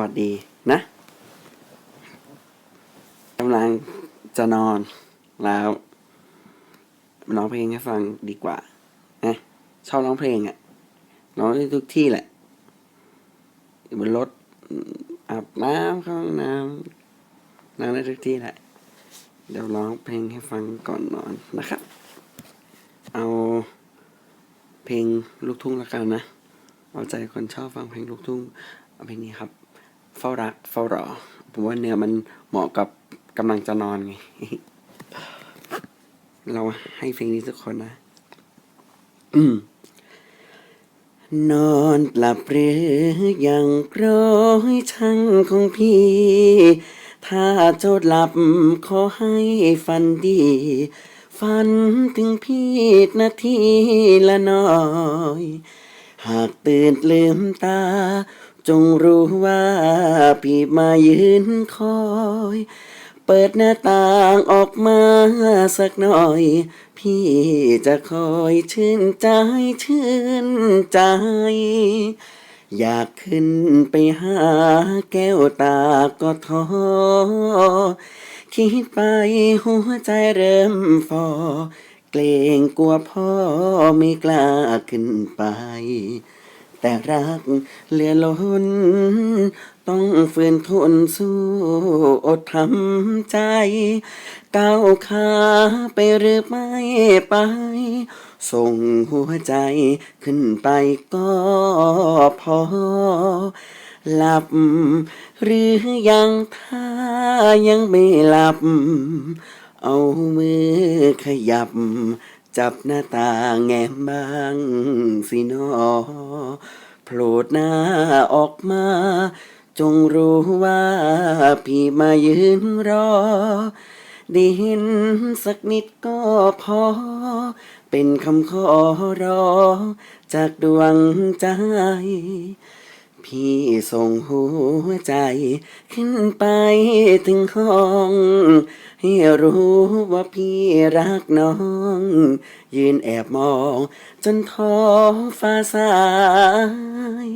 วัสดีนะกำลังจะนอนแล้วร้องเพลงให้ฟังดีกว่านะชอบร้องเพลงอะ่ะร้องได้ทุกที่แหละบนรถอาบน้ำเข้าห้องน้ำร้องได้ทุกที่แหละ เดี๋ยวร้องเพลงให้ฟังก่อนนอนนะครับ เอาเพลงลูกทุ่งละกันนะ เอาใจคนชอบฟังเพลงลูกทุ่งเอาเพลงนี้ครับ เฝ้ารักเฝ้ารอ ผมว่าเนื้อมันเหมาะกับกำลังจะนอนไง เราให้เพลงนี้ทุกคนนะนอนหลับหรือยังรอยช่างของพี่ ถ้าเจ้าหลับขอให้ฝันดี ฝันถึงพี่นาทีละน่อย หากตื่นลืมตา จงรู้ว่าพี่มายืนคอย เปิดหน้าต่างออกมาสักหน่อย พี่จะคอยชื่นใจชื่นใจ อยากขึ้นไปหาแก้วตาก็ท้อคิดไปหัวใจเริ่มฟอเกรงกลัวพ่อไม่กล้าขึ้นไป แต่รักเหลือล้น ต้องฝืนทนสู้อดทำใจก้าวขาไปหรือไม่ไป ส่งหัวใจขึ้นไปก็พอ หลับ หรือยังถ้ายังไม่หลับ เอามือขยับ จับหน้าตางแง้มบ้างสินอโผล่หน้าออกมา จงรู้ว่าพี่มายืนรอได้เห็นสักนิดก็พอ เป็นคำขอร้องจากดวงใจ พี่ส่งหัวใจ ขึ้นไปถึงห้อง ให้รู้ว่าพี่รักน้อง ยืนแอบมอง จนท้องฟ้าสาย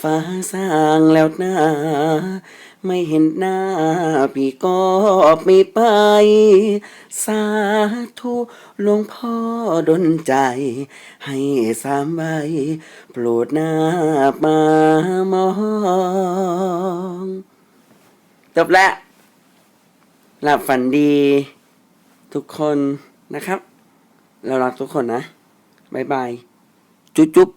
ฟ้าสร้างแล้วหน้า ไม่เห็นหน้า พี่ก็ไม่ไป สาธุหลวงพ่อดลใจ ให้สามใบโปรดหน้ามามอง จบแล้ว หลับฝันดีทุกคนนะครับ เรารักทุกคนนะ บ๊ายบาย จุ๊บจุ๊บ